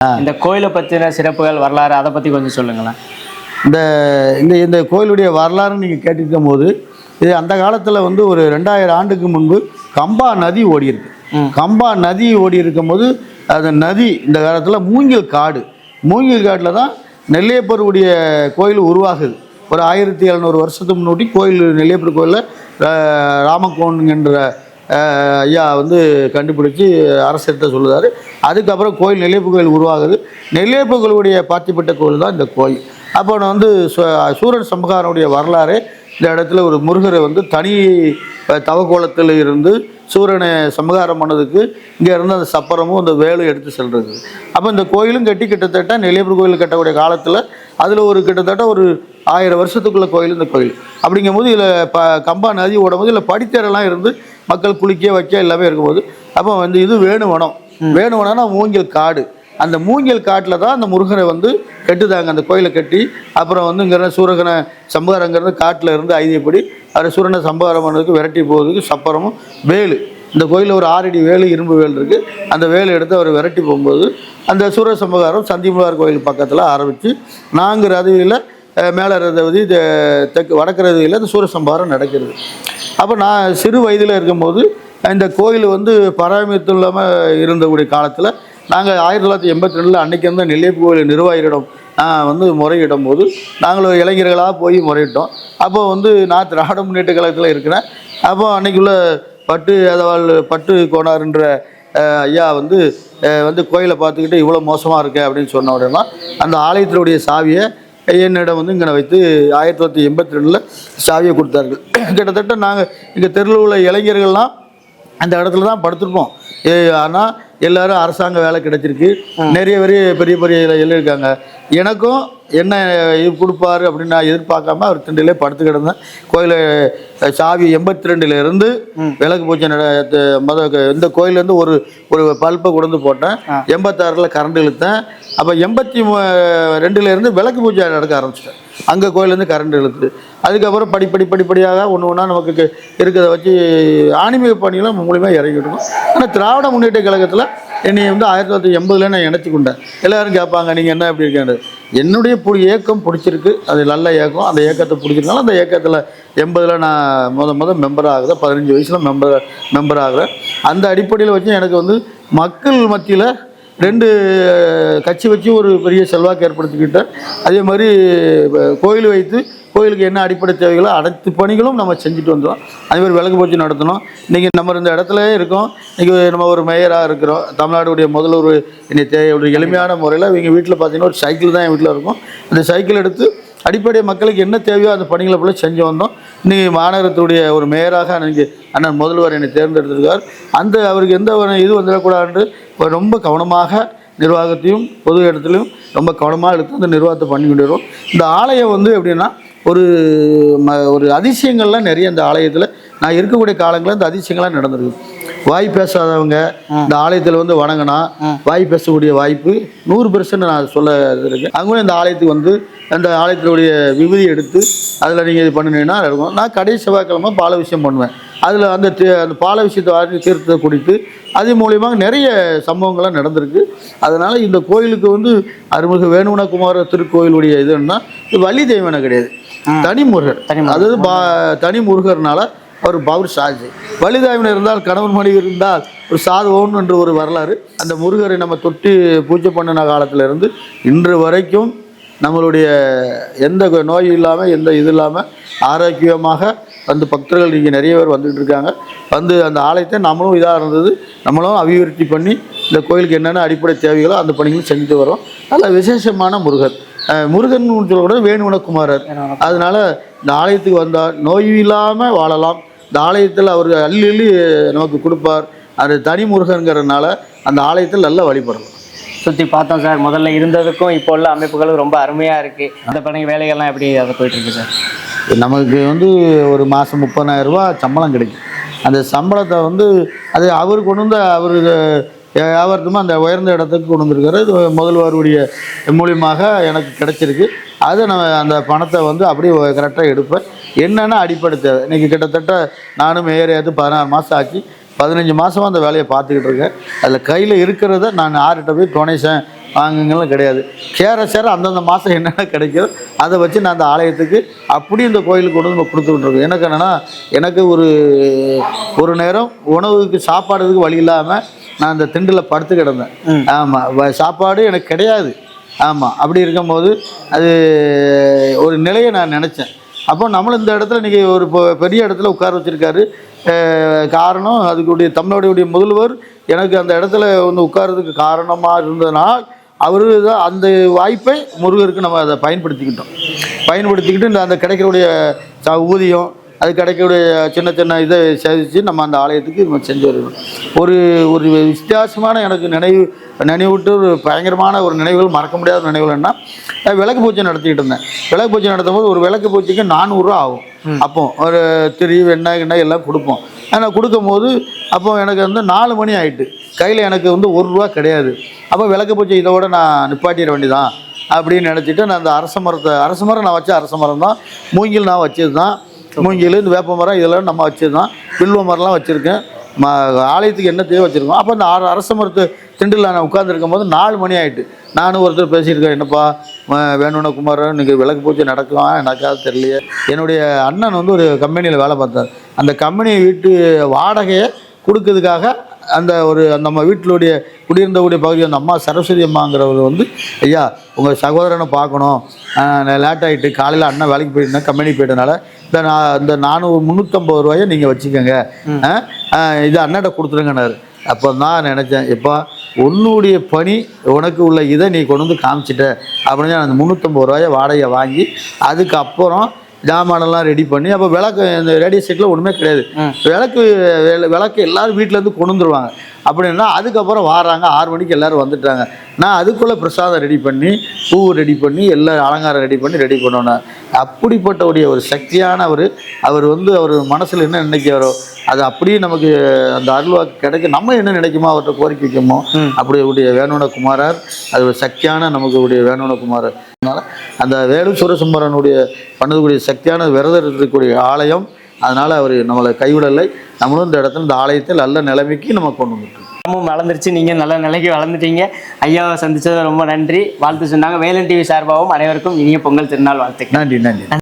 இந்த கோயிலை பற்றின சிறப்புகள் வரலாறு அதை பற்றி கொஞ்சம் சொல்லுங்களேன். இந்த இந்த இந்த கோயிலுடைய வரலாறுன்னு நீங்கள் கேட்டிருக்கும் போது இது அந்த காலத்தில் வந்து ஒரு ரெண்டாயிரம் ஆண்டுக்கு முன்பு கம்பா நதி ஓடி இருக்கு. கம்பா நதி ஓடி இருக்கும்போது அந்த நதி இந்த காலத்தில் மூங்கில் காடு. மூங்கில் காட்டில் தான் நெல்லையப்பருடைய கோயில் உருவாகுது. ஒரு ஆயிரத்தி எழுநூறு வருஷத்துக்கு முன்னாடி கோயில் நெல்லையப்பர் கோயிலில் ராமகோன்கின்ற அஹ், ஐயா வந்து கண்டுபிடிச்சி அரசிட்ட சொல்லுதார். அதுக்கப்புறம் கோயில் நெல்லையப்பு கோயில் உருவாகுது. நெல்லையப்பு கோயிலுடைய பாத்திப்பட்ட கோயில் தான் இந்த கோயில். அப்போ நான் வந்து சு- சூரன் சம்பகாரனுடைய வரலாறு இந்த இடத்துல ஒரு முருகரை வந்து தனி தவக்கோலத்தில் இருந்து சூரியனை சமகாரம் பண்ணதுக்கு இங்கே இருந்து அந்த சப்பரமும் அந்த வேலும் எடுத்து செல்றது. அப்போ இந்த கோயிலும் கட்டி கிட்டத்தட்ட நெல்லையப்பர் கோயில் கட்டக்கூடிய காலத்தில் அதில் ஒரு கிட்டத்தட்ட ஒரு ஆயிரம் வருஷத்துக்குள்ள கோயில் இந்த கோயில். அப்படிங்கும்போது இதில் ப கம்பா நதி ஓடும்போது இதில் படித்தரெல்லாம் இருந்து மக்கள் குளிக்க வைக்க எல்லாமே இருக்கும்போது அப்போ வந்து இது வேணுவனம். வேணுவனம்னா மூங்கில் காடு. அந்த மூங்கில் காட்டில் தான் அந்த முருகனை வந்து கட்டுதாங்க. அந்த கோயிலை கட்டி அப்புறம் வந்து இங்கே சூரகனை சம்பகாரங்கிறது காட்டில் இருந்து ஐதியப்படி அவர் சூரனை சம்பகாரம் பண்ணுறதுக்கு விரட்டி போகிறதுக்கு சப்பரமும் வேலு. இந்த கோயிலில் ஒரு ஆறடி வேலு இரும்பு வேல் இருக்குது அந்த வேலை எடுத்து அவர் விரட்டி போகும்போது அந்த சூர சம்பகாரம் சந்திமுலார் கோயில் பக்கத்தில் ஆரம்பித்து நான்கு ரதவியில் மேலே ரதவதி தெற்கு வடக்கு ரதவியில் அந்த சூரிய சம்பகாரம் நடக்கிறது. அப்போ நான் சிறு வயதில் இருக்கும்போது இந்த கோயில் வந்து பராமரித்து இல்லாமல் இருந்தக்கூடிய காலத்தில் நாங்கள் ஆயிரத்தி தொள்ளாயிரத்தி எண்பத்தி ரெண்டில் அன்றைக்கி வந்து நெல்லையப்பு கோயில் நிர்வாகிகளிடம் வந்து முறையிடும் போது நாங்கள் இளைஞர்களாக போய் முறையிட்டோம். அப்போ வந்து நான் திராவிட முன்னேற்ற கழகத்தில் இருக்கிறேன். அப்போ அன்னைக்குள்ள பட்டு அதாவது பட்டு கோனார்ன்ற ஐயா வந்து வந்து கோயிலை பார்த்துக்கிட்டு இவ்வளோ மோசமாக இருக்கு அப்படின்னு சொன்ன உடனே அந்த ஆலயத்தினுடைய சாவியை என்னிடம் வந்து இங்கே வைத்து ஆயிரத்தி தொள்ளாயிரத்தி எண்பத்தி ரெண்டில் சாவியை கொடுத்தார்கள். கிட்டத்தட்ட நாங்கள் இங்கே தெருவில் உள்ள இளைஞர்கள்லாம் அந்த இடத்துல தான் படுத்திருப்போம் ஏ ஆனால் எல்லாரும் அரசாங்க வேலை கிடைச்சிருக்கு. நிறைய பேர் பெரிய பெரிய இதில் இருக்காங்க எனக்கும் என்ன இது கொடுப்பாரு அப்படின்னு நான் எதிர்பார்க்காம அவர் திண்டிலே படுத்து கிடந்தேன். கோயிலை சாவி எண்பத்தி ரெண்டுல இருந்து விளக்கு த- மொத இந்த கோயிலேருந்து ஒரு ஒரு பல்பை கொண்டு போட்டேன். எண்பத்தாறில் கரண்ட் இழுத்தேன். அப்போ எண்பத்தி மூ ரெண்டுல இருந்து விளக்கு பூஜை நடக்க ஆரம்பிச்சிட்டேன். அங்கே கோயிலேருந்து கரண்ட் இழுத்து. அதுக்கப்புறம் படிப்படி படிப்படியாக ஒன்று ஒன்றா நமக்கு இருக்கிறத வச்சு ஆன்மீக பணியெல்லாம் மூலியமாக இறங்கிட்டோம் ஆனால் திராவிட முன்னேற்ற கழகத்தில் என்னை வந்து ஆயிரத்தி தொள்ளாயிரத்தி எண்பதுல நான் இணைச்சி கொண்டேன் எல்லோரும் கேட்பாங்க நீங்கள் என்ன எப்படி இருக்கேன் என்னுடைய பு இயக்கம் பிடிச்சிருக்கு. அது நல்ல இயக்கம். அந்த இயக்கத்தை பிடிச்சிருந்தாலும் அந்த இயக்கத்தில் எண்பதில் நான் முத முத மெம்பர் ஆகுறேன். பதினஞ்சு வயசில் மெம்பர் மெம்பர் ஆகுறேன். அந்த அடிப்படையில் வச்சு எனக்கு வந்து மக்கள் மத்தியில் ரெண்டு கட்சி வச்சு ஒரு பெரிய செல்வாக்கு ஏற்படுத்திக்கிட்டேன். அதே மாதிரி கோயில் வைத்து கோயிலுக்கு என்ன அடிப்படை தேவைகளோ அனைத்து பணிகளும் நம்ம செஞ்சுட்டு வந்தோம் அதே மாதிரி விளக்கு பூச்சி நடத்தணும். இன்றைக்கி நம்ம இந்த இடத்துல இருக்கோம். இன்றைக்கி நம்ம ஒரு மேயராக இருக்கிறோம். தமிழ்நாடுடைய முதல் என்னை இன்னைக்கு ஒரு எளிமையான முறையில் இவங்க வீட்டில் பார்த்தீங்கன்னா ஒரு சைக்கிள் தான் என் வீட்டில் இருக்கும். அந்த சைக்கிள் எடுத்து அடிப்படை மக்களுக்கு என்ன தேவையோ அந்த பணிகளை போல செஞ்சு வந்தோம். இன்றைக்கி மாநகரத்துடைய ஒரு மேயராக அன்றைக்கி அண்ணன் முதல்வர் என்னை தேர்ந்தெடுத்திருக்கார். அந்த அவருக்கு எந்த ஒரு இது வந்துடக்கூடாது ரொம்ப கவனமாக நிர்வாகத்தையும் பொது இடத்துலையும் ரொம்ப கவனமாக எடுத்து அந்த நிர்வாகத்தை பண்ணி கொண்டு வருவோம். இந்த ஆலயம் வந்து எப்படின்னா ஒரு ம ஒரு அதிசயங்கள்லாம் நிறைய இந்த ஆலயத்தில். நான் இருக்கக்கூடிய காலங்களில் இந்த அதிசயங்கள்லாம் நடந்திருக்கு. வாய் பேசாதவங்க இந்த ஆலயத்தில் வந்து வணங்கினா வாய் பேசக்கூடிய வாய்ப்பு நூறு பெர்சன்ட் நான் சொல்ல இருக்கேன் அங்கே இந்த ஆலயத்துக்கு வந்து அந்த ஆலயத்தினுடைய விபூதி எடுத்து அதில் நீங்கள் இது பண்ணினீங்கன்னா இருக்கும். நான் கடைசி செவ்வாய்க்கிழமை பால விஷயம் பண்ணுவேன். அதில் அந்த தீ- அந்த பால விஷயத்தை வாங்கி தீர்த்தத்தை குடித்து அது மூலியமாக நிறைய சம்பவங்கள்லாம் நடந்திருக்கு. அதனால் இந்த கோயிலுக்கு வந்து அருள்மிகு வேணுகுணகுமார திருக்கோயிலுடைய இதுன்னா இது வள்ளி தெய்வன கிடையாது. தனி முருகர் அதாவது பா தனி முருகர்னால அவர் பவர் சாஜி. வலிதாய்வன் இருந்தால் கணவன் மனைவி இருந்தால் ஒரு சாதுவோன் என்று ஒரு வரலாறு. அந்த முருகரை நம்ம தொட்டு பூஜை பண்ணின காலத்துல இருந்து இன்று வரைக்கும் நம்மளுடைய எந்த நோய் இல்லாமல் எந்த இது இல்லாமல் ஆரோக்கியமாக வந்து பக்தர்கள் இங்கே நிறைய பேர் வந்துட்டு இருக்காங்க. வந்து அந்த ஆலயத்தை நம்மளும் இதாக இருந்தது நம்மளும் அபிவிருத்தி பண்ணி இந்த கோயிலுக்கு என்னென்ன அடிப்படை தேவைகளோ அந்த பணிகளும் செஞ்சுட்டு வரோம். நல்ல விசேஷமான முருகர். முருகன் சொல்லக்கூடாது வேணுகுணகுமாரர் அதனால இந்த ஆலயத்துக்கு வந்தால் நோய் இல்லாமல் வாழலாம். இந்த ஆலயத்தில் அவர் அள்ளி அள்ளி நமக்கு கொடுப்பார். அது தனி முருகங்கிறதுனால அந்த ஆலயத்தில் நல்லா வழிபடலாம். சுற்றி பார்த்தோம் சார். முதல்ல இருந்ததுக்கும் இப்போ உள்ள அமைப்புகளும் ரொம்ப அருமையாக இருக்குது அந்த பணி வேலைகள்லாம் எப்படி அதை போயிட்டு இருக்கு சார்? நமக்கு வந்து ஒரு மாதம் முப்பதாயிரம் ரூபாய் சம்பளம் கிடைக்கும். அந்த சம்பளத்தை வந்து அது அவர் கொண்டு வந்து அவர் வியாபாரத்துமா அந்த உயர்ந்த இடத்துக்கு கொண்டு வந்திருக்காரு. இது முதல்வருடைய மூலியமாக எனக்கு கிடைச்சிருக்கு. அதை நான் அந்த பணத்தை வந்து அப்படியே கரெக்டாக எடுப்பேன். என்னென்னா அடிப்படை தேவை? இன்றைக்கி கிட்டத்தட்ட நானும் மேயரையாவது பதினாறு மாதம் ஆச்சு. பதினஞ்சு மாதமாக அந்த வேலையை பார்த்துக்கிட்டு இருக்கேன். அதில் கையில் இருக்கிறத நான் யார்கிட்ட போய் டொனேஷன் வாங்குங்கலாம் கிடையாது. சேர சேர அந்தந்த மாதம் என்னென்ன கிடைக்குதோ அதை வச்சு நான் அந்த ஆலயத்துக்கு அப்படி இந்த கோயிலுக்கு கொண்டு வந்து கொடுத்துக்கிட்டு இருக்கோம் எனக்கு என்னென்னா எனக்கு ஒரு ஒரு நேரம் உணவுக்கு சாப்பாடுக்கு வழி இல்லாமல் நான் அந்த திண்டில் படுத்து கிடந்தேன். ஆமாம் சாப்பாடு எனக்கு கிடையாது. ஆமாம் அப்படி இருக்கும்போது அது ஒரு நிலையை நான் நினச்சேன். அப்போ நம்மளும் இந்த இடத்துல இன்றைக்கி ஒரு பெரிய இடத்துல உட்கார வச்சுருக்காரு. காரணம் அதுக்குடைய தமிழ்நாடுடைய முதல்வர் எனக்கு அந்த இடத்துல வந்து உட்கார்றதுக்கு காரணமாக இருந்ததனால் அவரு தான் அந்த வாய்ப்பை முருகருக்கு நம்ம அதை பயன்படுத்திக்கிட்டோம். பயன்படுத்திக்கிட்டு இந்த அந்த கிடைக்கக்கூடிய ச- ஊதியம் அது கிடைக்கக்கூடிய சின்ன சின்ன இதை சேதிச்சு நம்ம அந்த ஆலயத்துக்கு நம்ம செஞ்சு வருவோம் ஒரு ஒரு வித்தியாசமான எனக்கு நினைவு நினைவுட்டு ஒரு பயங்கரமான ஒரு நினைவுகள் மறக்க முடியாத நினைவுகள்னா நான் விளக்கு பூஜை நடத்திக்கிட்டு இருந்தேன். விளக்கு பூஜை நடத்தும் போது ஒரு விளக்கு பூஜைக்கு நானூறுரூவா ஆகும். அப்போ ஒரு திரி வெண்ணெய் கிண்ணெய் எல்லாம் கொடுப்போம். ஆனால் கொடுக்கும்போது அப்போ எனக்கு வந்து நாலு மணி ஆயிட்டு. கையில் எனக்கு வந்து ஒரு ரூபா கிடையாது. அப்போ விளக்கு பூஜை இதோட நான் நிப்பாட்டிட வேண்டியதான் அப்படின்னு நினச்சிட்டு நான் அந்த அரச மரத்தை அரச மரம் நான் வச்ச அரச மரம் தான். மூங்கில் நான் வச்சது தான் மூங்கில் இந்த வேப்ப மரம் இதெல்லாம் நம்ம வச்சது தான் வில்வ மரம்லாம் வச்சுருக்கேன். ம ஆலயத்துக்கு என்ன தேவை வச்சுருக்கோம். அப்போ அந்த ஆறு அரச மரத்து திண்டில் நான் உட்காந்துருக்கும் போது நாலு மணி ஆயிட்டு. நானும் ஒருத்தர் பேசியிருக்கேன் என்னப்பா வேணும்னா குமாரன் நீங்கள் விளக்கு பூஜை நடக்குமா? எனக்காவது தெரியலையே. என்னுடைய அண்ணன் வந்து ஒரு கம்பெனியில் வேலை பார்த்தார். அந்த கம்பெனி வீட்டு வாடகையை கொடுக்கறதுக்காக அந்த ஒரு நம்ம வீட்டிலுடைய குடியிருந்தக்கூடிய பகுதி அந்த அம்மா சரஸ்வதி அம்மாங்கிறவர் வந்து ஐயா உங்கள் சகோதரனை பார்க்கணும். லேட் ஆகிட்டு காலையில் அண்ணன் வேலைக்கு போயிருந்தேன் கம்பெனி போயிட்டனால இந்த நான் இந்த நானூறு முந்நூற்றம்பது ரூபாயை நீங்கள் வச்சுக்கோங்க. இது அண்ணன்ட்ட கொடுத்துருங்கன்னாரு. அப்போ தான் நினச்சேன் எப்பா உன்னுடைய பணி உனக்கு உள்ள இதை நீ கொண்டு வந்து காமிச்சிட்ட. அப்படின்னு அந்த முந்நூற்றம்பது ரூபாயை வாடகையை வாங்கி அதுக்கப்புறம் ஜாமானெல்லாம் ரெடி பண்ணி அப்போ விளக்கு இந்த ரேடியோ செட்டில் ஒன்றுமே கிடையாது. விளக்கு விளக்கு எல்லாரும் வீட்டிலேருந்து கொண்டு வந்துருவாங்க. அப்படின்னா அதுக்கப்புறம் வாராங்க ஆறு மணிக்கு எல்லாரும் வந்துட்டாங்க. நான் அதுக்குள்ளே பிரசாதம் ரெடி பண்ணி பூ ரெடி பண்ணி எல்லாம் அலங்காரம் ரெடி பண்ணி ரெடி பண்ணோன்னேன் அப்படிப்பட்ட உடைய ஒரு சக்தியான அவர் அவர் வந்து அவர் மனசில் என்ன நினைக்கிறாரோ அது அப்படியே நமக்கு அந்த அருள்வாக்கு கிடைக்க நம்ம என்ன நினைக்குமோ அவர்கிட்ட கோரிக்கை வைக்கமோ அப்படி உடைய வேணுன குமாரர் அது ஒரு சக்தியான நமக்கு உடைய வேணுன குமாரர் அதனால அந்த வேலு சுரசும்பரனுடைய பண்ணக்கூடிய சக்தியான விரதம் இருக்கக்கூடிய ஆலயம் அதனால அவர் நம்மளை கைவிடலை. நம்மளும் இந்த இடத்துல இந்த ஆலயத்தை நல்ல நிலைமைக்கு நம்ம கொண்டு வந்துட்டோம். கிராமம் வளர்ந்துருச்சு. நீங்க நல்ல நிலைக்கு வளர்ந்துட்டீங்க. ஐயாவை சந்திச்சது ரொம்ப நன்றி. வாழ்த்து சொன்னாங்க. வேலன் டிவி சார்பாகவும் அனைவருக்கும் இனிய பொங்கல் திருநாள் வாழ்த்துக்கள். நன்றி நன்றி.